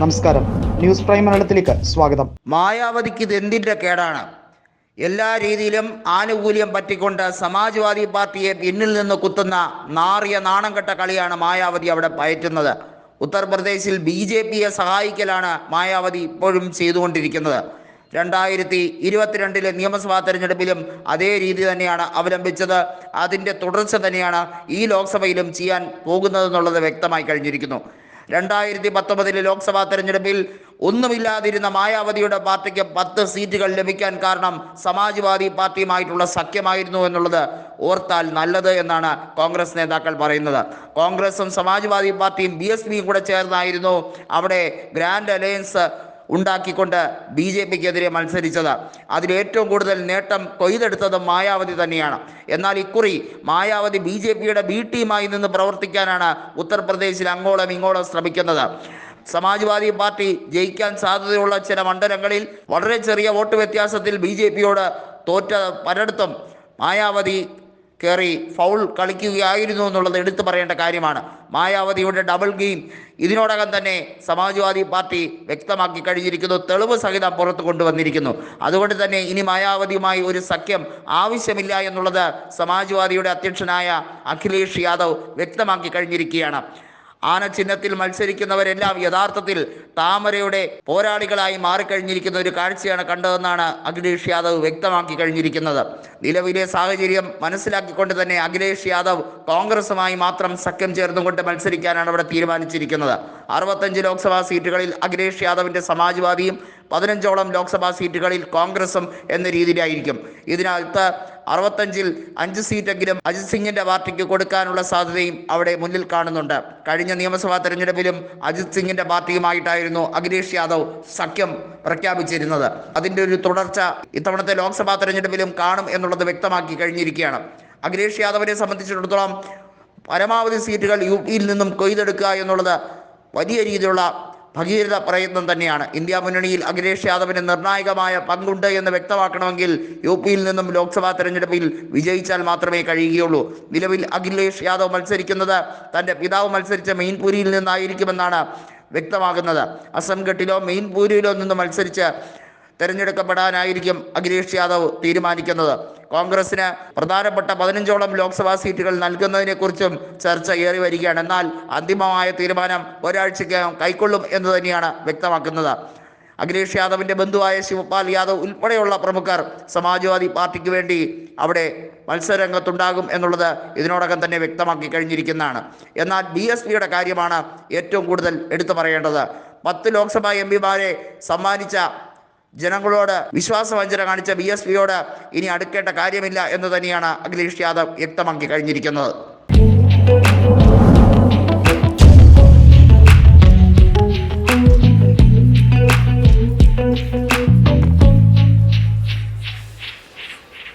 നമസ്കാരം. News prime മലയാളത്തിലേക്ക് സ്വാഗതം. മായാവതിക്ക് ഇത് എന്തിന്റെ കേടാണ്? എല്ലാ രീതിയിലും ആനുകൂല്യം പറ്റിക്കൊണ്ട് സമാജ്വാദി പാർട്ടിയെ പിന്നിൽ നിന്ന് കുത്തുന്ന നാറിയ നാണം കെട്ട കളിയാണ് മായാവതി അവിടെ പയറ്റുന്നത്. ഉത്തർപ്രദേശിൽ ബി ജെ പിയെ സഹായിക്കലാണ് മായാവതി ഇപ്പോഴും ചെയ്തുകൊണ്ടിരിക്കുന്നത്. രണ്ടായിരത്തി ഇരുപത്തിരണ്ടിലെ നിയമസഭാ തെരഞ്ഞെടുപ്പിലും അതേ രീതി തന്നെയാണ് അവലംബിച്ചത്. അതിന്റെ തുടർച്ച തന്നെയാണ് ഈ ലോക്സഭയിലും ചെയ്യാൻ പോകുന്നതെന്നുള്ളത് വ്യക്തമായി കഴിഞ്ഞിരിക്കുന്നു. രണ്ടായിരത്തി പത്തൊമ്പതിലെ ലോക്സഭാ തെരഞ്ഞെടുപ്പിൽ ഒന്നുമില്ലാതിരുന്ന മായാവതിയുടെ പാർട്ടിക്ക് പത്ത് സീറ്റുകൾ ലഭിക്കാൻ കാരണം സമാജ്വാദി പാർട്ടിയുമായിട്ടുള്ള സഖ്യമായിരുന്നു എന്നുള്ളത് ഓർത്താൽ നല്ലത് എന്നാണ് കോൺഗ്രസ് നേതാക്കൾ പറയുന്നത്. കോൺഗ്രസും സമാജ്വാദി പാർട്ടിയും ബി എസ് പിയും കൂടെ ചേർന്നായിരുന്നു അവിടെ ഗ്രാൻഡ് അലയൻസ് ഉണ്ടാക്കിക്കൊണ്ട് ബി ജെ പിക്കെതിരെ മത്സരിച്ചത്. അതിലേറ്റവും കൂടുതൽ നേട്ടം കൊയ്തെടുത്തത് മായാവതി തന്നെയാണ്. എന്നാൽ ഇക്കുറി മായാവതി ബി ജെ പിയുടെ ബി ടീമായി നിന്ന് പ്രവർത്തിക്കാനാണ് ഉത്തർപ്രദേശിൽ അങ്ങോളം ഇങ്ങോളം ശ്രമിക്കുന്നത്. സമാജ്വാദി പാർട്ടി ജയിക്കാൻ സാധ്യതയുള്ള ചില മണ്ഡലങ്ങളിൽ വളരെ ചെറിയ വോട്ട് വ്യത്യാസത്തിൽ ബി ജെ പിയോട് തോറ്റ പലയിടത്തും മായാവതി കയറി ഫൗൾ കളിക്കുകയായിരുന്നു എന്നുള്ളത് എടുത്തു പറയേണ്ട കാര്യമാണ്. മായാവതിയുടെ ഡബിൾ ഗെയിം ഇതിനോടകം തന്നെ സമാജ്വാദി പാർട്ടി വ്യക്തമാക്കി കഴിഞ്ഞിരിക്കുന്നു. തെളിവ് സഹിതം പുറത്തു കൊണ്ടുവന്നിരിക്കുന്നു. അതുകൊണ്ട് തന്നെ ഇനി മായാവതിയുമായി ഒരു സഖ്യം ആവശ്യമില്ല എന്നുള്ളത് സമാജ്വാദിയുടെ അധ്യക്ഷനായ അഖിലേഷ് യാദവ് വ്യക്തമാക്കി കഴിഞ്ഞിരിക്കുകയാണ്. ആന ചിഹ്നത്തിൽ മത്സരിക്കുന്നവരെല്ലാം യഥാർത്ഥത്തിൽ താമരയുടെ പോരാളികളായി മാറിക്കഴിഞ്ഞിരിക്കുന്ന ഒരു കാഴ്ചയാണ് കണ്ടതെന്നാണ് അഖിലേഷ് യാദവ് വ്യക്തമാക്കി കഴിഞ്ഞിരിക്കുന്നത്. നിലവിലെ സാഹചര്യം മനസ്സിലാക്കിക്കൊണ്ട് തന്നെ അഖിലേഷ് യാദവ് കോൺഗ്രസുമായി മാത്രം സഖ്യം ചേർന്നുകൊണ്ട് മത്സരിക്കാനാണ് അവിടെ തീരുമാനിച്ചിരിക്കുന്നത്. അറുപത്തഞ്ച് ലോക്സഭാ സീറ്റുകളിൽ അഖിലേഷ് യാദവിന്റെ സമാജ്വാദിയും പതിനഞ്ചോളം ലോക്സഭാ സീറ്റുകളിൽ കോൺഗ്രസും എന്ന രീതിയിലായിരിക്കും. ഇതിനകത്ത് അറുപത്തഞ്ചിൽ അഞ്ച് സീറ്റെങ്കിലും അജിത് സിംഗിന്റെ പാർട്ടിക്ക് കൊടുക്കാനുള്ള സാധ്യതയും അവിടെ മുന്നിൽ കാണുന്നുണ്ട്. കഴിഞ്ഞ നിയമസഭാ തെരഞ്ഞെടുപ്പിലും അജിത് സിംഗിന്റെ പാർട്ടിയുമായിട്ടായിരുന്നു അഖിലേഷ് യാദവ് സഖ്യം പ്രഖ്യാപിച്ചിരുന്നത്. അതിന്റെ ഒരു തുടർച്ച ഇത്തവണത്തെ ലോക്സഭാ തെരഞ്ഞെടുപ്പിലും കാണും എന്നുള്ളത് വ്യക്തമാക്കി കഴിഞ്ഞിരിക്കുകയാണ്. അഖിലേഷ് യാദവിനെ സംബന്ധിച്ചിടത്തോളം പരമാവധി സീറ്റുകൾ യു പിയിൽ നിന്നും കൊയ്തെടുക്കുക എന്നുള്ളത് വലിയ രീതിയിലുള്ള ഭഗീരഥ പ്രയത്നം തന്നെയാണ്. ഇന്ത്യ മുന്നണിയിൽ അഖിലേഷ് യാദവിന് നിർണായകമായ പങ്കുണ്ട് എന്ന് വ്യക്തമാക്കണമെങ്കിൽ യു പിയിൽ നിന്നും ലോക്സഭാ തെരഞ്ഞെടുപ്പിൽ വിജയിച്ചാൽ മാത്രമേ കഴിയുകയുള്ളൂ. നിലവിൽ അഖിലേഷ് യാദവ് മത്സരിക്കുന്നത് തന്റെ പിതാവ് മത്സരിച്ച മെയിൻപൂരിയിൽ നിന്നായിരിക്കുമെന്നാണ് വ്യക്തമാകുന്നത്. അസംഘട്ടിലോ മെയിൻപൂരിയിലോ നിന്ന് മത്സരിച്ച് തെരഞ്ഞെടുക്കപ്പെടാനായിരിക്കും അഖിലേഷ് യാദവ് തീരുമാനിക്കുന്നത്. കോൺഗ്രസിന് പ്രധാനപ്പെട്ട പതിനഞ്ചോളം ലോക്സഭാ സീറ്റുകൾ നൽകുന്നതിനെക്കുറിച്ചും ചർച്ച ഏറി വരികയാണ്. എന്നാൽ അന്തിമമായ തീരുമാനം ഒരാഴ്ചയ്ക്കകം കൈക്കൊള്ളും എന്ന് തന്നെയാണ് വ്യക്തമാക്കുന്നത്. അഖിലേഷ് യാദവിന്റെ ബന്ധുവായ ശിവപാൽ യാദവ് ഉൾപ്പെടെയുള്ള പ്രമുഖർ സമാജ്വാദി പാർട്ടിക്ക് വേണ്ടി അവിടെ മത്സരരംഗത്തുണ്ടാകും എന്നുള്ളത് ഇതിനോടകം തന്നെ വ്യക്തമാക്കി കഴിഞ്ഞിരിക്കുന്നതാണ്. എന്നാൽ ബി എസ് പിയുടെ കാര്യമാണ് ഏറ്റവും കൂടുതൽ എടുത്തു പറയേണ്ടത്. പത്ത് ലോക്സഭാ എം പിമാരെ സമ്മാനിച്ച ജനങ്ങളോട് വിശ്വാസവഞ്ചന കാണിച്ച ബി എസ് പിയോട് ഇനി അടുക്കേണ്ട കാര്യമില്ല എന്ന് തന്നെയാണ് അഖിലേഷ് യാദവ് വ്യക്തമാക്കി കഴിഞ്ഞിരിക്കുന്നത്.